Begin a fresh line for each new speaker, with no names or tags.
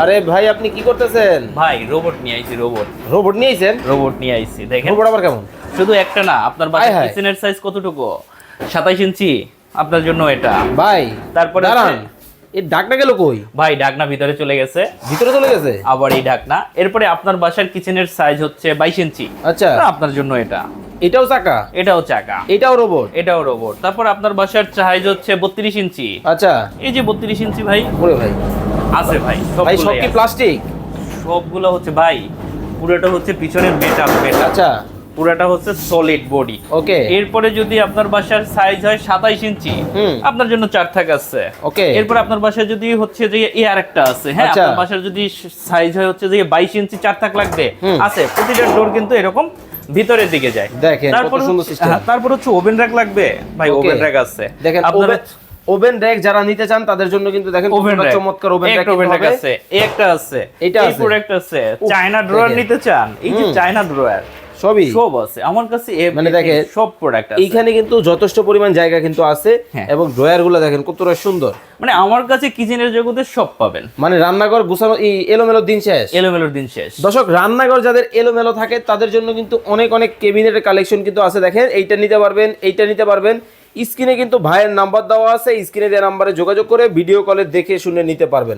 আরে ভাই আপনি কি করতেছেন?
ভাই রোবট নিয়ে আইছি রোবট
রোবট নিয়ে আইছেন?
রোবট নিয়ে আইছি দেখেন।
রোবট আবার কেমন?
শুধু একটা না আপনার বাসার কিচেনের সাইজ কতটুকু? সাতাইশ ইঞ্চি আপনার জন্য এটা।
ভাই
তারপরে
দাঁড়ান এই ডাকটা গেল কই?
ভাই ঢাকনা ভিতরে চলে গেছে।
ভিতরে চলে গেছে?
আবার এই ঢাকনা। এরপরে আপনার বাসার কিচেনের সাইজ হচ্ছে বাইশ ইঞ্চি।
আচ্ছা।
আপনার জন্য এটা।
এটাও চাকা?
এটাও চাকা।
এটাও রোবট
এটাও রোবট তারপর আপনার বাসার সাইজ হচ্ছে বত্রিশ ইঞ্চি।
আচ্ছা।
এই যে বত্রিশ ইঞ্চি ভাই।
ওরে ভাই।
আছে ভাই
ভাই সব কি প্লাস্টিক
সবগুলো হচ্ছে ভাই পুরোটা হচ্ছে পিছনের মেটাল মেটাল
আচ্ছা।
পুরোটা হচ্ছে সলিড বডি
ওকে।
এরপরে যদি আপনার বাসার সাইজ হয় সাতাইশ ইঞ্চি আপনার জন্য চার থাক আছে।
ওকে।
এরপর আপনার বাসায় যদি হচ্ছে যে এয়ার একটা আছে হ্যাঁ
আচ্ছা।
আপনার বাসার যদি সাইজ হয় হচ্ছে যে বাইশ ইঞ্চি চার থাক লাগবে আছে। প্রতিটা ডোর কিন্তু এরকম ভিতরের দিকে যায়।
দেখেন,
হ্যাঁ, তারপর হচ্ছে ওভেন র্যাক লাগবে। ভাই ওভেন র্যাক আছে।
দেখেন
আপনার
ওভেন র্যাক যারা নিতে চান তাদের জন্য কিন্তু দেখেন
ওভেন র্যাক।
চমৎকার ওভেন র্যাক
ওভেন র্যাক আছে একটা আছে
এইটা
এই। প্রোডাক্ট আছে। চায়না ড্রয়ার নিতে চান এই যে চায়না ড্রয়ার
সবই।
সব আছে। আমার কাছে
মানে দেখেন,
সব প্রোডাক্ট আছে।
এইখানে কিন্তু যথেষ্ট পরিমাণ জায়গা কিন্তু আছে
হ্যাঁ।
এবং ড্রয়ারগুলো দেখেন কতটা সুন্দর।
মানে আমার কাছে কিচেনের জগতে সব পাবেন।
মানে রান্নাঘর গুছানো এই এলোমেলো দিন শেষ।
এলোমেলোর দিন শেষ।
দর্শক রান্নাঘর যাদের এলোমেলো থাকে তাদের জন্য কিন্তু অনেক অনেক কেবিনেটের কালেকশন কিন্তু আছে। দেখেন এইটা নিতে পারবেন এইটা নিতে পারবেন। স্ক্রিনে কিন্তু ভাইয়ের নাম্বার দেওয়া আছে, স্ক্রিনে দেওয়া নাম্বারে যোগাযোগ করে ভিডিও কলে দেখে শুনে নিতে পারবেন।